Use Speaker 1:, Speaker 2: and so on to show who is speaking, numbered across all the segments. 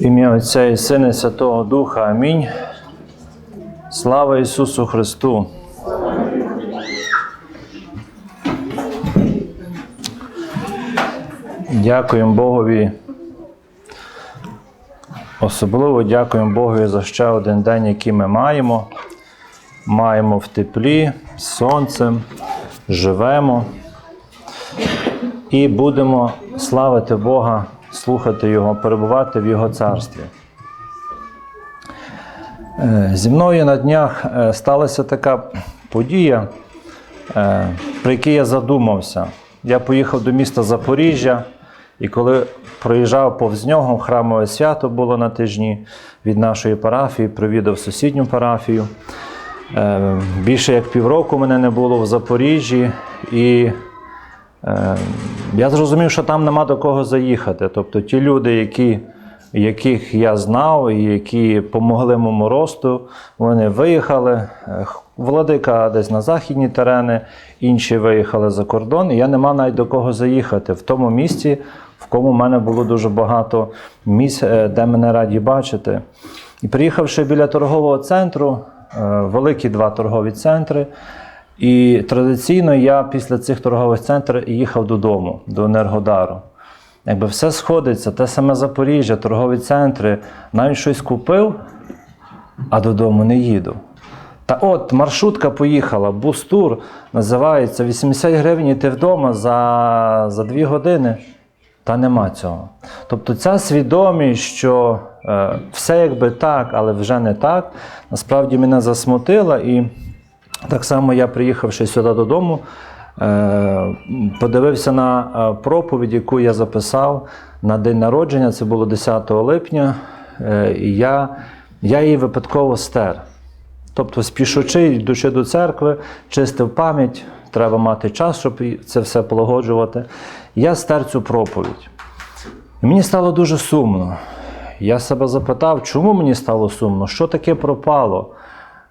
Speaker 1: Ім'я Отця і Сина Святого Духа. Амінь. Слава Ісусу Христу! Дякуємо Богові. Особливо дякуємо Богові за ще один день, який ми маємо. Маємо в теплі, з сонцем, живемо і будемо славити Бога, слухати Його, перебувати в Його царстві. Е, Зі мною на днях е, сталася така подія, е, про яку я задумався. Я поїхав до міста Запоріжжя, і коли проїжджав повз нього, храмове свято було на тижні від нашої парафії, провідав сусідню парафію. Більше як півроку мене не було в Запоріжжі, і я зрозумів, що там нема до кого заїхати. Тобто ті люди, які, яких я знав і які помогли моєму росту, вони виїхали. Владика десь на західні терени, інші виїхали за кордон, і я не мав навіть до кого заїхати в тому місці, в кому в мене було дуже багато місць, е, де мене раді бачити. І приїхавши біля торгового центру, е, великі два торгові центри. І традиційно я після цих торгових центрів їхав додому, до Енергодару. Якби все сходиться, те саме Запоріжжя, торгові центри, навіть щось купив, а додому не їду. Та от маршрутка поїхала, бус-тур називається 80 гривень і ти вдома за, за 2 години. Та нема цього. Тобто ця свідомість, що е, все якби так, але вже не так, насправді мене засмутила. І так само я, приїхавши сюди додому, е, подивився на е, проповідь, яку я записав на день народження, це було 10 липня, е, і я, я її випадково стер. Тобто, спішучи, йдучи до церкви, чистив пам'ять, треба мати час, щоб це все полагоджувати. Я стер цю проповідь. І мені стало дуже сумно. Я себе запитав, чому мені стало сумно, що таке пропало?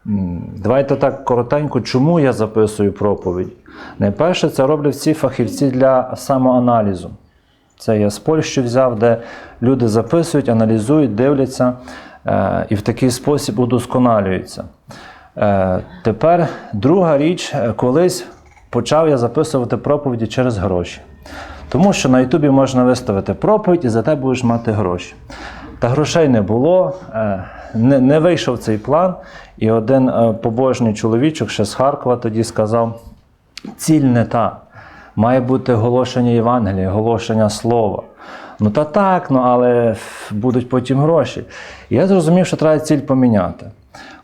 Speaker 1: Давайте так коротенько, чому я записую проповідь. Найперше, це роблять всі фахівці для самоаналізу. Це я з Польщі взяв, де люди записують, аналізують, дивляться е, і в такий спосіб удосконалюються. Е, тепер друга річ, е, колись почав я записувати проповіді через гроші. Тому що на Ютубі можна виставити проповідь і за те будеш мати гроші. Та грошей не було, не, не вийшов цей план. І один е, побожний чоловічок ще з Харкова тоді сказав: ціль не та. Має бути оголошення Євангелія, оголошення слова. Ну та так, ну але будуть потім гроші. І я зрозумів, що треба ціль поміняти.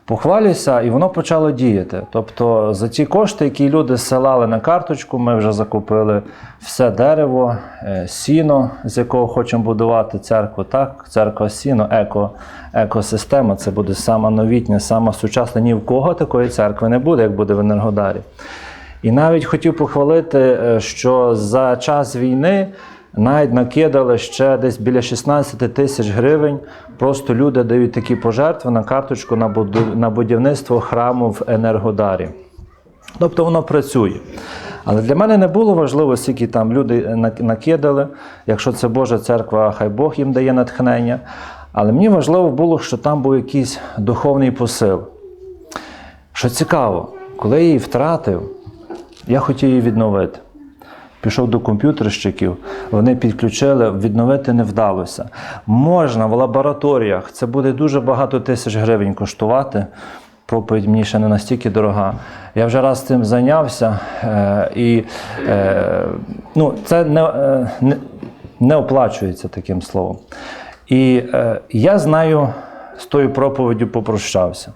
Speaker 1: Похвалюся, і воно почало діяти. Тобто за ті кошти, які люди зсилали на карточку, ми вже закупили все дерево, е, сіно, з якого хочемо будувати церкву. Так, церква сіно, еко, екосистема. Це буде сама новітня, сама сучасна. Ні в кого такої церкви не буде, як буде в Енергодарі. І навіть хотів похвалити, е, що за час війни навіть накидали ще десь біля 16 тисяч гривень. Просто люди дають такі пожертви на карточку на будівництво храму в Енергодарі. Тобто воно працює. Але для мене не було важливо, скільки там люди накидали. Якщо це Божа церква, хай Бог їм дає натхнення. Але мені важливо було, що там був якийсь духовний посил. Що цікаво, коли я її втратив, я хотів її відновити. Пішов до комп'ютерщиків, вони підключили, відновити не вдалося. Можна в лабораторіях, це буде дуже багато тисяч гривень коштувати. Проповідь мені ще не настільки дорога. Я вже раз цим зайнявся, е, і е, ну, це не, е, не, не оплачується таким словом. І е, я знаю, з тою проповіддю попрощався.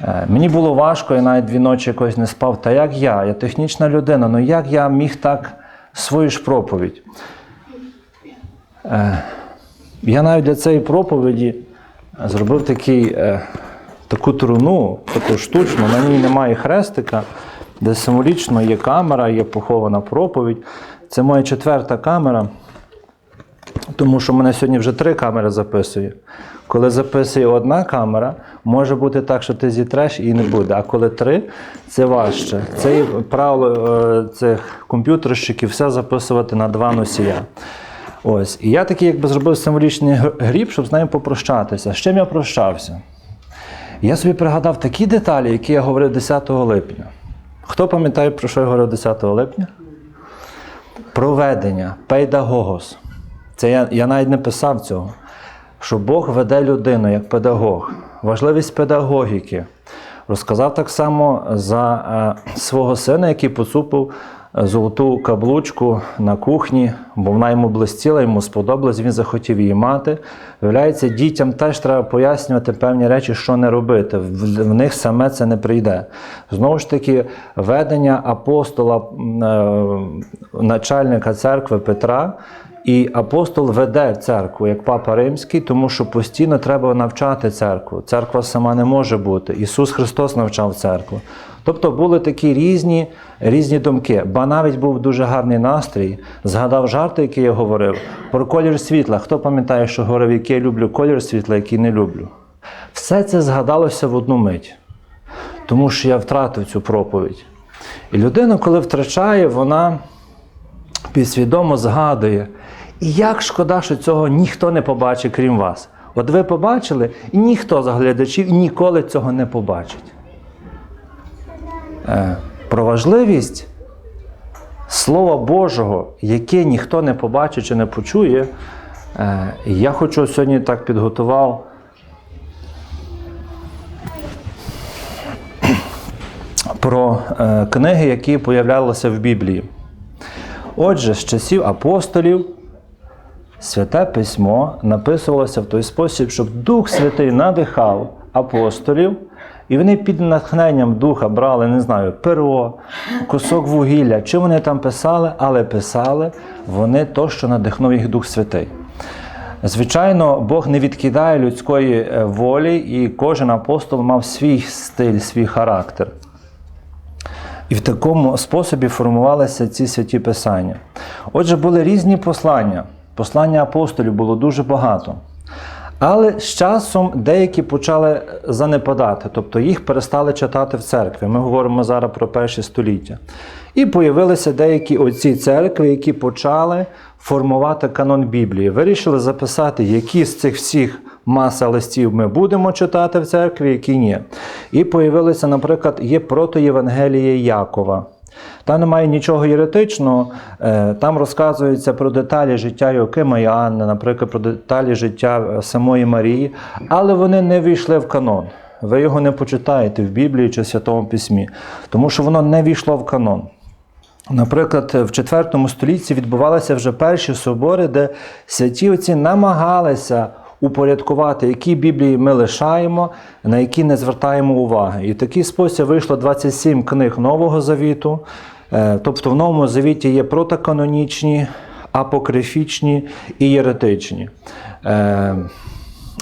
Speaker 1: Е, Мені було важко, я навіть дві ночі якось не спав. Та як я? Я технічна людина, ну як я міг так свою ж проповідь? Е, Я навіть для цієї проповіді зробив такий, е, таку труну, таку штучну, на ній немає хрестика, де символічно є камера, є похована проповідь. Це моя четверта камера. Тому що в мене сьогодні вже три камери записує. Коли записує одна камера, може бути так, що ти зітреш і не буде. А коли три, це важче. Це є правило е, цих комп'ютерщиків все записувати на два носія. Ось. І я такий якби зробив символічний гріб, щоб з нею попрощатися. З чим я прощався? Я собі пригадав такі деталі, які я говорив 10 липня. Хто пам'ятає, про що я говорив 10 липня? Проведення, пейдагогос. Це я, я навіть не писав цього. Що Бог веде людину як педагог. Важливість педагогіки. Розказав так само за е, свого сина, який поцупив е, золоту каблучку на кухні, бо вона йому блистіла, йому сподобалось, він захотів її мати. Виявляється, дітям теж треба пояснювати певні речі, що не робити. В, в них саме це не прийде. Знову ж таки, ведення апостола, е, начальника церкви Петра. І апостол веде церкву як папа римський, тому що постійно треба навчати церкву. Церква сама не може бути. Ісус Христос навчав церкву. Тобто були такі різні, різні думки. Ба навіть був дуже гарний настрій. Згадав жарти, які я говорив, про колір світла. Хто пам'ятає, що говорив, який я люблю колір світла, який не люблю? Все це згадалося в одну мить, тому що я втратив цю проповідь. І людина, коли втрачає, вона підсвідомо згадує. І як шкода, що цього ніхто не побачить, крім вас. От ви побачили, і ніхто з глядачів ніколи цього не побачить. Е, Про важливість Слова Божого, яке ніхто не побачить чи не почує, е, я хочу сьогодні так підготував. Про е, книги, які появлялися в Біблії. Отже, з часів апостолів святе письмо написувалося в той спосіб, щоб Дух Святий надихав апостолів, і вони під натхненням духа брали, не знаю, перо, кусок вугілля, чи вони там писали, але писали вони то, що надихнув їх Дух Святий. Звичайно, Бог не відкидає людської е, волі, і кожен апостол мав свій стиль, свій характер. І в такому способі формувалися ці святі писання. Отже, були різні послання. Послання апостолів було дуже багато. Але з часом деякі почали занепадати, тобто їх перестали читати в церкві. Ми говоримо зараз про перші століття. І появилися деякі отці церкви, які почали формувати канон Біблії. Вирішили записати, які з цих всіх маса листів ми будемо читати в церкві, які ні. І появилися, наприклад, є протоєвангеліє Якова. Там немає нічого єретичного, е, там розказується про деталі життя Йокима і Анни, наприклад, про деталі життя е, самої Марії, але вони не війшли в канон. Ви його не почитаєте в Біблії чи Святому Письмі, тому що воно не війшло в канон. Наприклад, в IV столітті відбувалися вже перші собори, де святі отці намагалися упорядкувати, які Біблії ми лишаємо, на які не звертаємо уваги. І в такий спосіб вийшло 27 книг Нового Завіту. Е, Тобто в Новому Завіті є протоканонічні, апокрифічні і єретичні.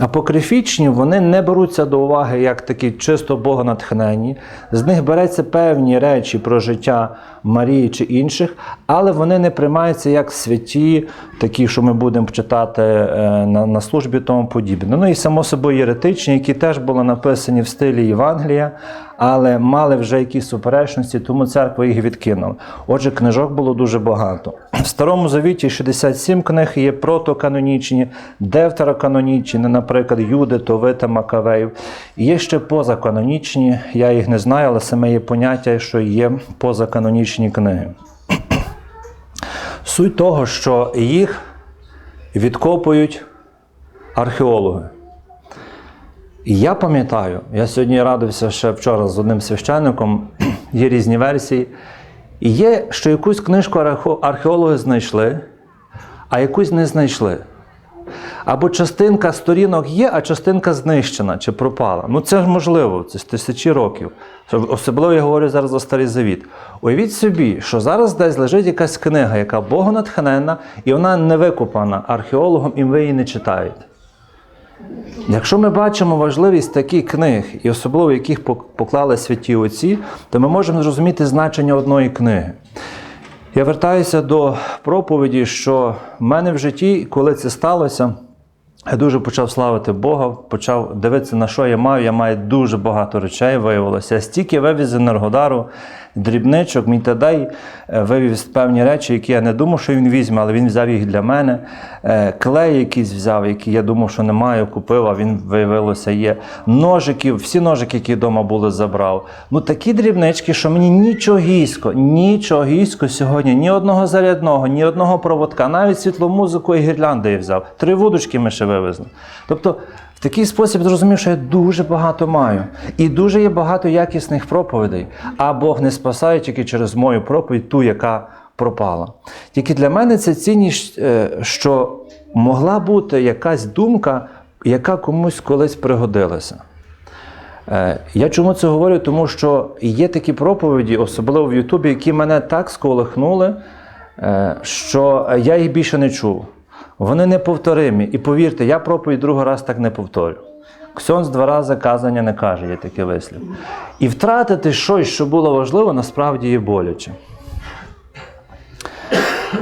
Speaker 1: Апокрифічні вони не беруться до уваги як такі чисто богонатхнені. З них береться певні речі про життя Марії чи інших, але вони не приймаються як святі, такі, що ми будемо читати е, на, на службі тому подібне. Ну і само собою єретичні, які теж були написані в стилі Євангелія, але мали вже якісь суперечності, тому церква їх відкинула. Отже, книжок було дуже багато. В Старому Завіті 67 книг є протоканонічні, девтероканонічні, наприклад, Юди, Товита, Макавеїв. Є ще позаканонічні, я їх не знаю, але саме є поняття, що є позаканонічні книги. Суть того, що їх відкопують археологи. І я пам'ятаю, я сьогодні радився ще вчора з одним священником, є різні версії. І є, що якусь книжку археологи знайшли, а якусь не знайшли. Або частинка сторінок є, а частинка знищена чи пропала. Ну це ж можливо, це з тисячі років. Особливо я говорю зараз за старий завіт. Уявіть собі, що зараз десь лежить якась книга, яка богонатхненна, і вона не викопана археологом, і ви її не читаєте. Якщо ми бачимо важливість таких книг, і особливо яких поклали святі отці, то ми можемо зрозуміти значення одної книги. Я вертаюся до проповіді, що в мене в житті, коли це сталося, Я дуже почав славити Бога, почав дивитися, на що я маю. Я маю дуже багато речей, виявилося. Я стільки вивіз з Енергодару, дрібничок, мій тадай е, вивіз певні речі, які я не думав, що він візьме, але він взяв їх для мене. Е, Клей якийсь взяв, який я думав, що немає, купив, а він виявилося є. Ножиків, всі ножики, які вдома були, забрав. Ну такі дрібнички, що мені нічогісько, нічогісько сьогодні, ні одного зарядного, ні одного проводка, навіть світломузику і гірлянди взяв. Три вудочки ми ще вивезли. Тобто, такий спосіб зрозумів, що я дуже багато маю. І дуже є багато якісних проповідей. А Бог не спасає тільки через мою проповідь, ту, яка пропала. Тільки для мене це цінність, е, що могла бути якась думка, яка комусь колись пригодилася. Е, Я чому це говорю? Тому що є такі проповіді, особливо в Ютубі, які мене так сколихнули, е, що я їх більше не чув. Вони неповторимі. І повірте, я проповідь другий раз так не повторю. Ксьонз два рази казання не каже, є такий вислів. І втратити щось, що було важливо, насправді є боляче.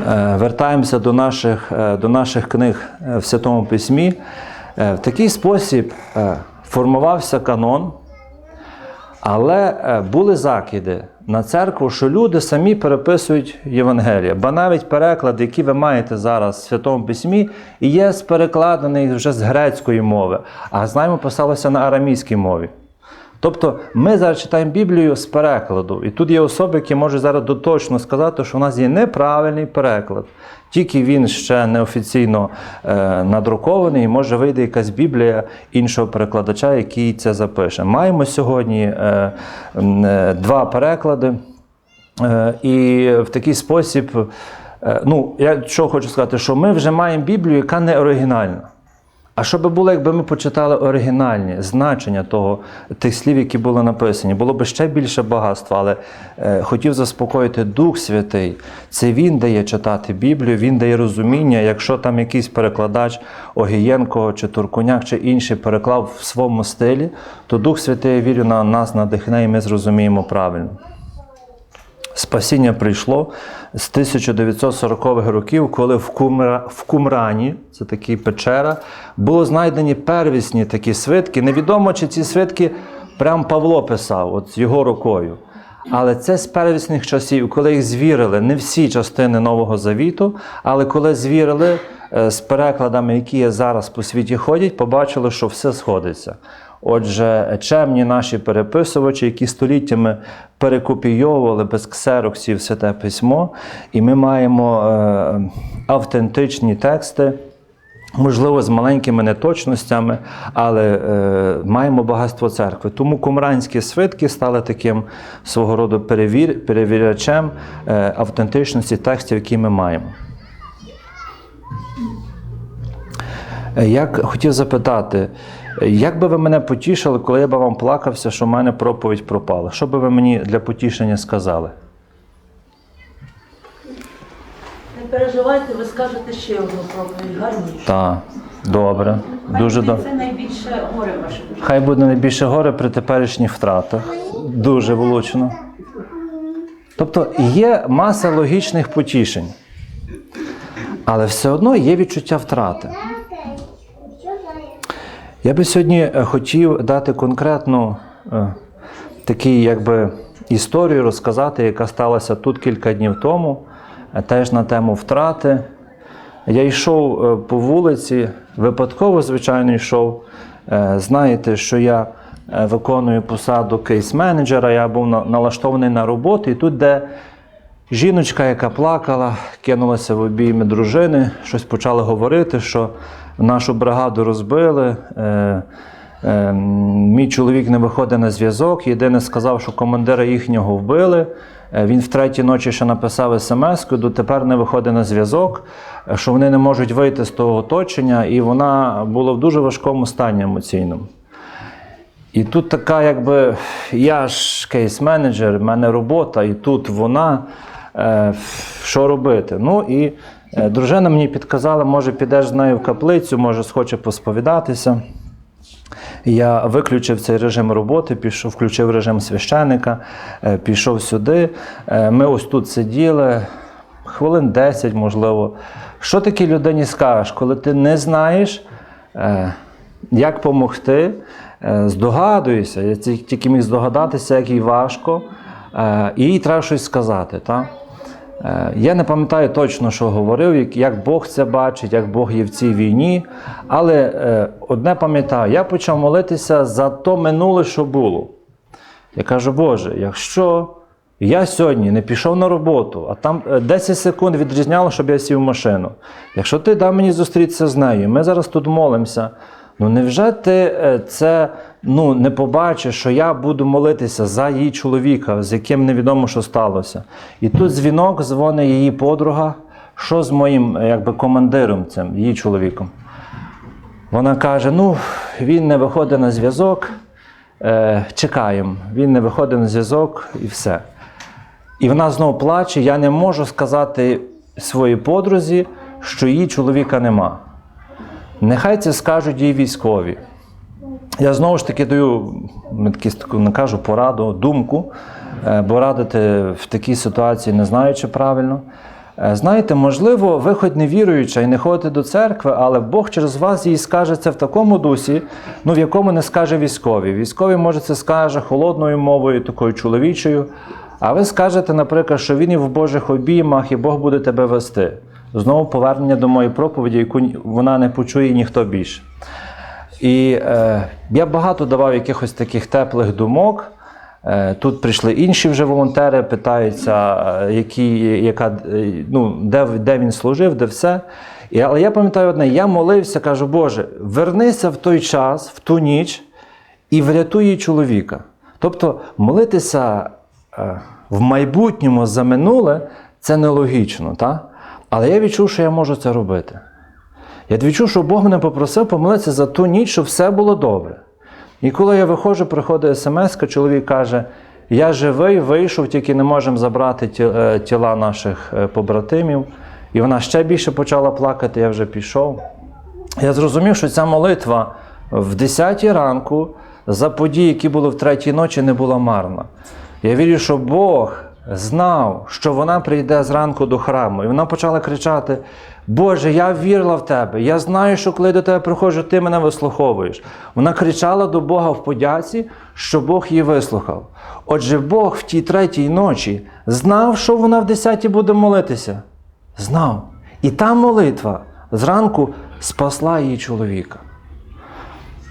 Speaker 1: Е, Вертаємося до наших, е, до наших книг е, в Святому Письмі. В такий спосіб формувався канон, але були закиди на церкву, що люди самі переписують Євангелія. бо навіть переклад, який ви маєте зараз в Святому Письмі, є перекладений вже з грецької мови, а знаємо, писалося на арамійській мові. Тобто ми зараз читаємо Біблію з перекладу, і тут є особи, які можуть зараз доточно сказати, що у нас є неправильний переклад. Тільки він ще неофіційно е, надрукований, може вийде якась Біблія іншого перекладача, який це запише. Маємо сьогодні е, е, два переклади, і в такий спосіб, ну, я що хочу сказати, що ми вже маємо Біблію, яка не оригінальна. А що би було, якби ми почитали оригінальні значення того, тих слів, які були написані, було б ще більше багатства, але е, хотів заспокоїти Дух Святий. Це він дає читати Біблію, він дає розуміння. Якщо там якийсь перекладач Огієнко чи Туркуняк чи інший переклав в своєму стилі, то Дух Святий, вірю, на нас надихне, і ми зрозуміємо правильно. Спасіння прийшло з 1940-х років, коли в, Кумра, в Кумрані, це такі печера, було знайдені первісні такі свитки. Невідомо, чи ці свитки прям Павло писав, от його рукою. Але це з первісних часів, коли їх звірили, не всі частини Нового Завіту, але коли звірили е, з перекладами, які є зараз по світі ходять, побачили, що все сходиться. Отже, чемні наші переписувачі, які століттями перекопійовували без ксероксів святе письмо, і ми маємо е, автентичні тексти. Можливо, з маленькими неточностями, але е, маємо багатство церкви. Тому кумранські свитки стали таким свого роду перевір, перевірячем е, автентичності текстів, які ми маємо. Е, Як хотів запитати, як би ви мене потішили, коли я би вам плакався, що в мене проповідь пропала? Що би ви мені для потішення сказали?
Speaker 2: Не переживайте, ви скажете ще одну проповідь, гарніше.
Speaker 1: Так, добре. Дуже добре.
Speaker 2: Це найбільше горе ваше.
Speaker 1: Хай буде найбільше горе при теперішніх втратах. Дуже влучно. Тобто є маса логічних потішень, але все одно є відчуття втрати. Я би сьогодні е, хотів дати конкретну е, такі, якби, історію розказати, яка сталася тут кілька днів тому, е, теж на тему втрати. Я йшов по вулиці, випадково, звичайно, йшов. Знаєте, що я виконую посаду кейс-менеджера, я був налаштований на роботу, і тут, де жіночка, яка плакала, кинулася в обійми дружини, щось почала говорити, що нашу бригаду розбили. е, е, Мій чоловік не виходить на зв'язок. Єдине сказав, що командира їхнього вбили. Е, Він в третій ночі ще написав смс, дотепер не виходить на зв'язок, що вони не можуть вийти з того оточення, і вона була в дуже важкому стані емоційному. І тут така, якби я ж кейс-менеджер, в мене робота, і тут вона. Що робити? Ну і дружина мені підказала, може, підеш з нею в каплицю, може, схоче посповідатися. Я виключив цей режим роботи, пішов, включив режим священика, е, пішов сюди. Е, Ми ось тут сиділи, хвилин 10, можливо. Що такій людині скажеш, коли ти не знаєш, е, як допомогти, е, здогадуюся, я тільки міг здогадатися, як їй важко, е, і їй треба щось сказати. Та? Е, Я не пам'ятаю точно, що говорив, як- Бог це бачить, як Бог є в цій війні. Але е, одне пам'ятаю, я почав молитися за то минуле, що було. Я кажу, Боже, якщо я сьогодні не пішов на роботу, а там е, 10 секунд відрізняло, щоб я сів в машину. Якщо ти дав мені зустрітися з нею, ми зараз тут молимося. Ну невже ти е, це ну, не побачиш, що я буду молитися за її чоловіка, з яким невідомо, що сталося? І тут дзвінок дзвонить її подруга, що з моїм е, якби, командиром, цим, її чоловіком. Вона каже: ну, він не виходить на зв'язок, е, чекаємо. Він не виходить на зв'язок і все. І вона знову плаче: я не можу сказати своїй подрузі, що її чоловіка нема. Нехай це скажуть їй військові. Я знову ж таки даю таку, не кажу пораду, думку, е, бо радити в такій ситуації не знаю, чи правильно. Е, Знаєте, можливо, ви хоч не віруюча і не ходите до церкви, але Бог через вас їй скаже це в такому дусі, ну в якому не скаже військові. Військові, може, це скаже холодною мовою, такою чоловічою. А ви скажете, наприклад, що він і в Божих обіймах, і Бог буде тебе вести. Знову повернення до моєї проповіді, яку вона не почує ніхто більше. І е, я багато давав якихось таких теплих думок. Е, тут прийшли інші вже волонтери, питаються, е, які, яка, е, ну, де, де він служив, де все. І, але я пам'ятаю одне: я молився, кажу, Боже, вернися в той час, в ту ніч і врятуй чоловіка. Тобто молитися е, в майбутньому за минуле це нелогічно, та? Але я відчув, що я можу це робити. Я відчув, що Бог мене попросив помолитися за ту ніч, щоб все було добре. І коли я виходжу, приходить смс, чоловік каже: Я живий, вийшов, тільки не можемо забрати е, тіла наших е, побратимів. І вона ще більше почала плакати, я вже пішов. Я зрозумів, що ця молитва в 10 ранку за події, які були в третій ночі, не була марна. Я вірю, що Бог знав, що вона прийде зранку до храму. І вона почала кричати: Боже, я вірила в тебе. Я знаю, що коли до тебе приходжу, ти мене вислуховуєш. Вона кричала до Бога в подяці, що Бог її вислухав. Отже, Бог в тій третій ночі знав, що вона в десятій буде молитися. Знав. І та молитва зранку спасла її чоловіка.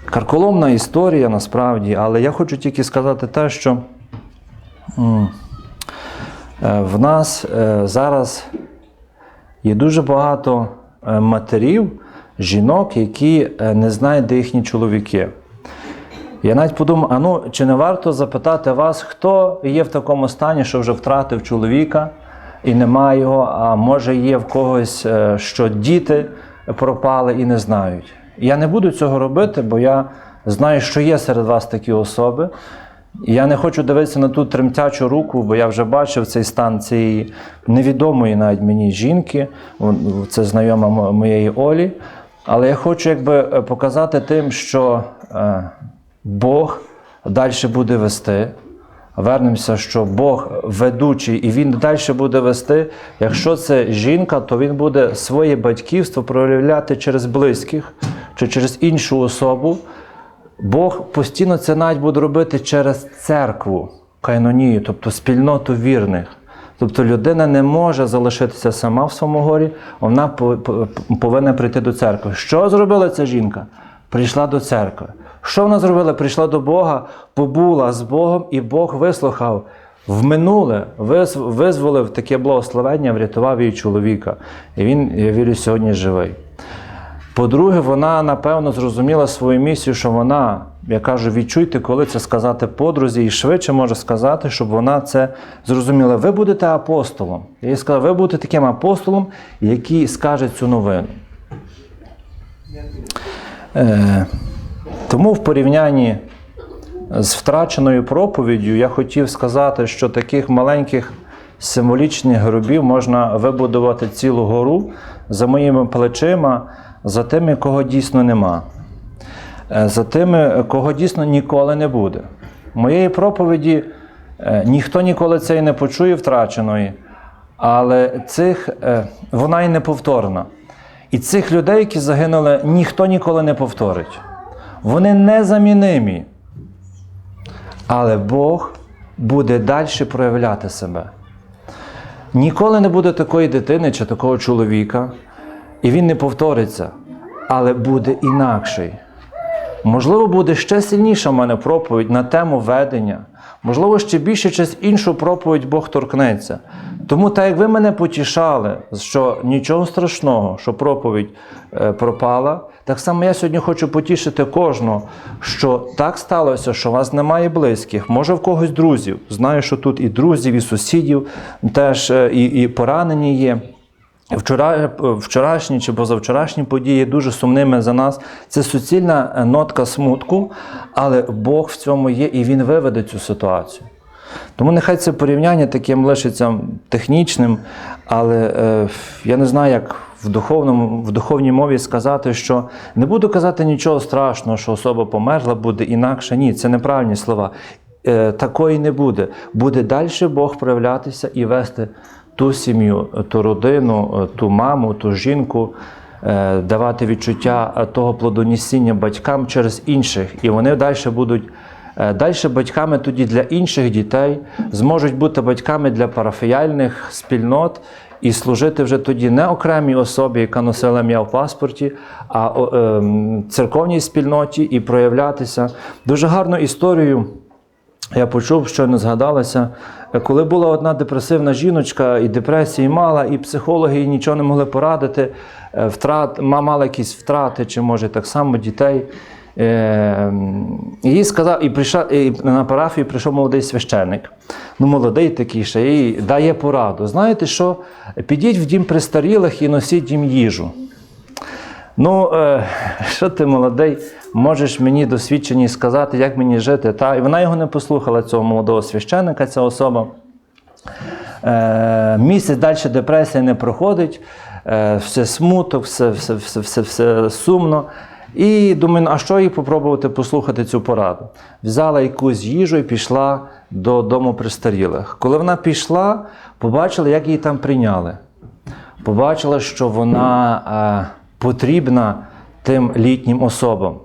Speaker 1: Карколомна історія насправді, але я хочу тільки сказати те, що в нас е, зараз є дуже багато е, матерів, жінок, які е, не знають, де їхні чоловіки. Я навіть подумав, а ну чи не варто запитати вас, хто є в такому стані, що вже втратив чоловіка і немає його, а може є в когось, е, що діти пропали і не знають. Я не буду цього робити, бо я знаю, що є серед вас такі особи. Я не хочу дивитися на ту тремтячу руку, бо я вже бачив цей стан цієї невідомої навіть мені жінки, це знайома моєї Олі. Але я хочу якби е, показати тим, що е, Бог далі буде вести. Вернемося, що Бог ведучий і Він далі буде вести. Якщо це жінка, то він буде своє батьківство проявляти через близьких чи через іншу особу. Бог постійно це навіть буде робити через церкву, кайнонію, тобто спільноту вірних. Тобто людина не може залишитися сама в своєму горі, вона по- по- повинна прийти до церкви. Що зробила ця жінка? Прийшла до церкви. Що вона зробила? Прийшла до Бога, побула з Богом, і Бог вислухав в минуле, виз- визволив таке благословення, врятував її чоловіка. І він, я вірю, сьогодні живий. По-друге, вона напевно зрозуміла свою місію, що вона, я кажу, відчуйте, коли це сказати подрузі, і швидше може сказати, щоб вона це зрозуміла. Ви будете апостолом. Я їй сказав, ви будете таким апостолом, який скаже цю новину. Е, тому в порівнянні з втраченою проповіддю я хотів сказати, що таких маленьких символічних гробів можна вибудувати цілу гору за моїми плечима, за тими, кого дійсно нема, Е, за тими, кого дійсно ніколи не буде. Моєї проповіді е, ніхто ніколи це не почує втраченої, але цих, е, вона і неповторна. І цих людей, які загинули, ніхто ніколи не повторить. Вони незамінимі. Але Бог буде далі проявляти себе. Ніколи не буде такої дитини чи такого чоловіка, і він не повториться, але буде інакший. Можливо, буде ще сильніша в мене проповідь на тему ведення. Можливо, ще більше через іншу проповідь Бог торкнеться. Тому, так як ви мене потішали, що нічого страшного, що проповідь е, пропала, так само я сьогодні хочу потішити кожного, що так сталося, що у вас немає близьких, може в когось друзів. Знаю, що тут і друзів, і сусідів теж е, і, і поранені є. Вчора, вчорашні чи позавчорашні події дуже сумними за нас. Це суцільна е, нотка смутку, але Бог в цьому є і Він виведе цю ситуацію. Тому нехай це порівняння таким лишиться технічним, але е, я не знаю, як в, духовному, в духовній мові сказати, що не буду казати нічого страшного, що особа померла, буде інакше. Ні, це неправильні слова. Е, такої не буде. Буде далі Бог проявлятися і вести ту сім'ю, ту родину, е, ту маму, ту жінку, е, давати відчуття е, того плодонісіння батькам через інших. І вони далі будуть е, далі батьками тоді для інших дітей, зможуть бути батьками для парафіяльних спільнот. І служити вже тоді не окремій особі, яка носила ім'я в паспорті, а ем, церковній спільноті і проявлятися. Дуже гарну історію я почув, що не згадалося, коли була одна депресивна жіночка, і депресії мала, і психологи їй нічого не могли порадити, е, втрат, мала якісь втрати, чи може так само дітей. Е, Їй сказав, і прийшов, і на парафію прийшов молодий священник. Ну, молодий такий ще, і дає пораду. Знаєте що? Підіть в дім престарілих і носіть їм їжу. Ну, е, що ти молодий, можеш мені досвідчені сказати, як мені жити? Та? І вона його не послухала, цього молодого священника, ця особа. Е, місяць далі депресія не проходить, е, все смуток, все, все, все, все, все сумно. І думаю, а що їй попробувати послухати цю пораду? Взяла якусь їжу і пішла до дому престарілих. Коли вона пішла, побачила, як її там прийняли. Побачила, що вона е, потрібна тим літнім особам.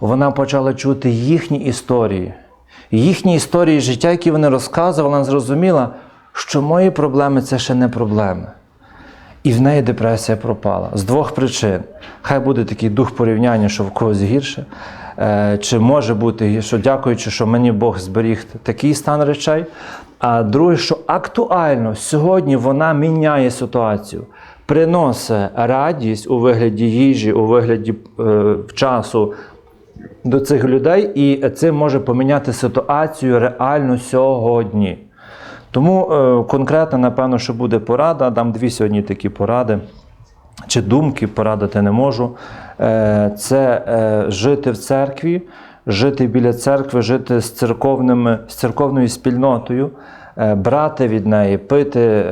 Speaker 1: Вона почала чути їхні історії, їхні історії життя, які вони розказували, вона зрозуміла, що мої проблеми це ще не проблеми. І в неї депресія пропала з двох причин. Хай буде такий дух порівняння, що в когось гірше. Е, Чи може бути, що дякуючи, що мені Бог зберіг такий стан речей. А друге, що актуально сьогодні вона міняє ситуацію, приносить радість у вигляді їжі, у вигляді е, часу до цих людей, і це може поміняти ситуацію реально сьогодні. Тому е, конкретно, напевно, що буде порада. Дам дві сьогодні такі поради. Чи думки порадити не можу. Е, Це е, жити в церкві, жити біля церкви, жити з, церковними, з церковною спільнотою, е, брати від неї, пити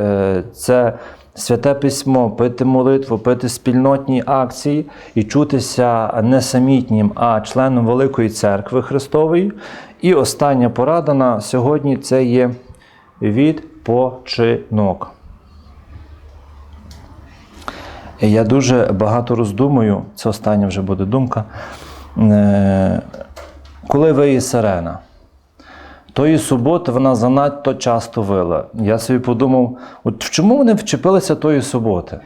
Speaker 1: це святе письмо, пити молитву, пити спільнотні акції і чутися не самітнім, а членом Великої церкви Христової. І остання порада на сьогодні це є відпочинок. Я дуже багато роздумую, це остання вже буде думка. Е, Коли виє сирена, тої суботи вона занадто часто вила. Я собі подумав, от чому вони вчепилися тої суботи?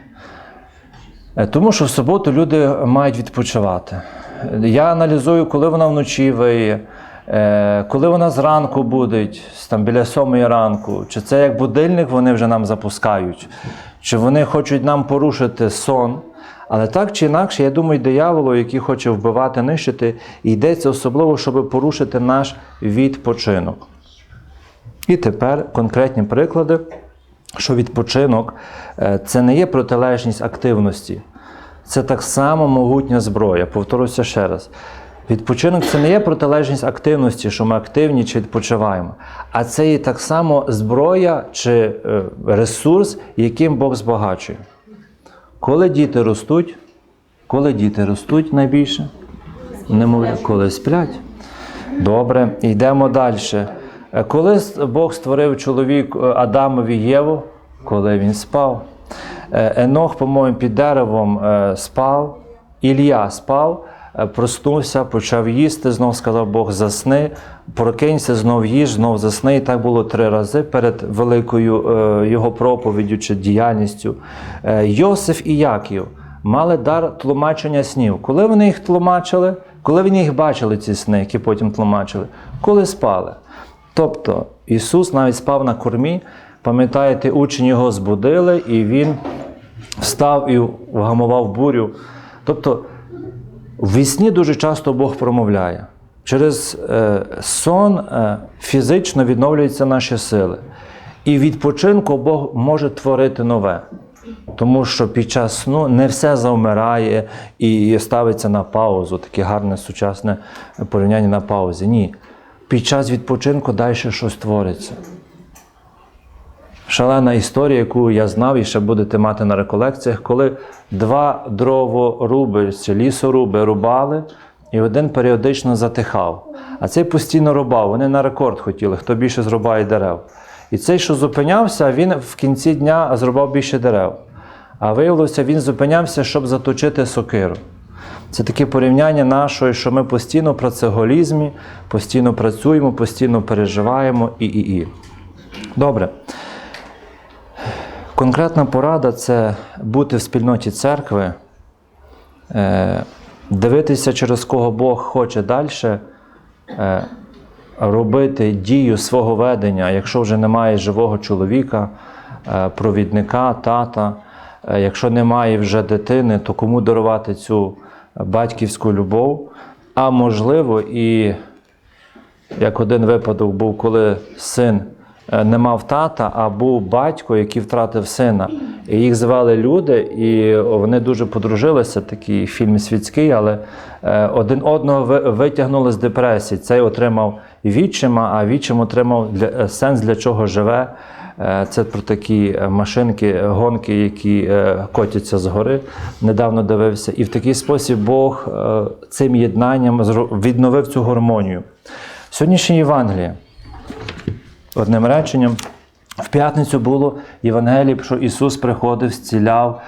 Speaker 1: Е, Тому що в суботу люди мають відпочивати. Я аналізую, коли вона вночі виє, е, коли вона зранку буде, там біля сьомої ранку, чи це як будильник вони вже нам запускають, чи вони хочуть нам порушити сон. Але так чи інакше, я думаю, дияволу, який хоче вбивати, нищити, йдеться особливо, щоб порушити наш відпочинок. І тепер конкретні приклади, що відпочинок е, це не є протилежність активності, це так само могутня зброя. Повторюся ще раз. Відпочинок це не є протилежність активності, що ми активні чи відпочиваємо, а це є так само зброя чи е, ресурс, яким Бог збагачує. Коли діти ростуть, коли діти ростуть найбільше, немовля, коли сплять. Добре, йдемо далі. Е, Коли Бог створив чоловік е, Адамові Єву, коли він спав. Е, Енох, по-моєму, під деревом спав, Ілля спав, проснувся, почав їсти, знов сказав Бог, засни, прокинься, знов їж, знов засни. І так було три рази перед великою е, його проповіддю чи діяльністю. Е, Йосиф і Яків мали дар тлумачення снів. Коли вони їх тлумачили, коли вони їх бачили, ці сни, які потім тлумачили, коли спали. Тобто Ісус навіть спав на кормі, пам'ятаєте, учні його збудили, і Він встав і вгамував бурю. Тобто, в дуже часто Бог промовляє. Через е, сон е, фізично відновлюються наші сили. І відпочинку Бог може творити нове. Тому що під час сну не все завмирає і ставиться на паузу. Таке гарне сучасне порівняння на паузі. Ні. Під час відпочинку далі щось твориться. Шалена історія, яку я знав і ще будете мати на реколекціях, коли два дроворуби лісоруби рубали, і один періодично затихав. А цей постійно рубав. Вони на рекорд хотіли, хто більше зрубає дерев. І цей, що зупинявся, він в кінці дня зрубав більше дерев. А виявилося, він зупинявся, щоб заточити сокиру. Це таке порівняння нашої, що ми постійно в працеголізмі, постійно працюємо, постійно переживаємо і і і. Добре. Конкретна порада це бути в спільноті церкви, е, дивитися, через кого Бог хоче далі е, робити дію свого ведення, якщо вже немає живого чоловіка, е, провідника, тата, якщо немає вже дитини, то кому дарувати цю батьківську любов? А можливо, і як один випадок був, коли син не мав тата, а був батько, який втратив сина. І їх звали люди, і вони дуже подружилися. Такий фільм світський, але е, один одного ви- витягнули з депресії. Цей отримав відчима, а відчим отримав е, сенс, для чого живе. Е, Це про такі е, машинки, гонки, які е, котяться з гори. Недавно дивився. І в такий спосіб Бог е, цим єднанням відновив цю гармонію. Сьогоднішнє Євангеліє одним реченням. В п'ятницю було Євангеліє, що Ісус приходив, зціляв,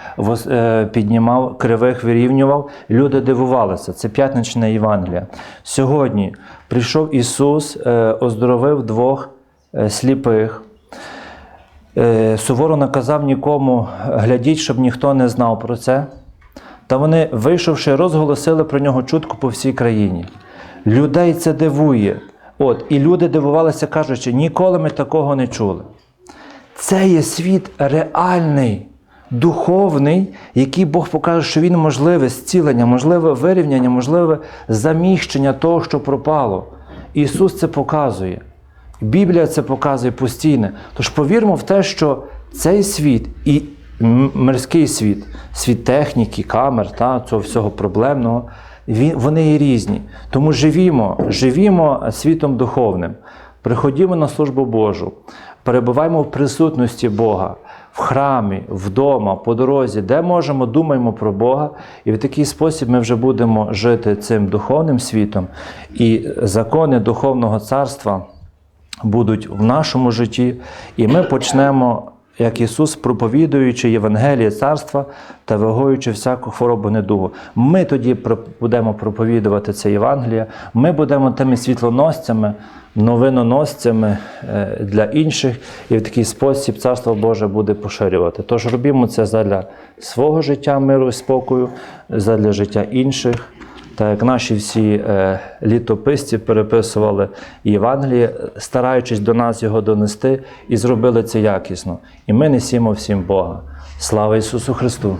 Speaker 1: е, піднімав, кривих вирівнював. Люди дивувалися. Це п'ятничне Євангеліє. Сьогодні прийшов Ісус, е, оздоровив двох е, сліпих. Суворо наказав нікому глядіть, щоб ніхто не знав про це. Та вони, вийшовши, розголосили про нього чутку по всій країні. Людей це дивує. От, і люди дивувалися, кажучи, ніколи ми такого не чули. Це є світ реальний, духовний, який Бог покаже, що він можливе зцілення, можливе вирівняння, можливе заміщення того, що пропало. Ісус це показує. Біблія це показує постійно. Тож повірмо в те, що цей світ і мирський світ, світ техніки, камер, та, цього всього проблемного, вони є різні. Тому живімо, живімо світом духовним, приходімо на службу Божу, перебуваємо в присутності Бога. В храмі, вдома, по дорозі, де можемо, думаємо про Бога, і в такий спосіб ми вже будемо жити цим духовним світом, і закони духовного царства будуть в нашому житті, і ми почнемо, як Ісус, проповідуючи Євангеліє царства та вигоюючи всяку хворобу недугу. Ми тоді будемо проповідувати це Євангеліє, ми будемо тими світлоносцями, новиноносцями е, для інших, і в такий спосіб Царство Боже буде поширювати. Тож робімо це задля свого життя, миру і спокою, задля життя інших. Так як наші всі е, літописці переписували Євангеліє, стараючись до нас його донести, і зробили це якісно. І ми несімо всім Бога. Слава Ісусу Христу!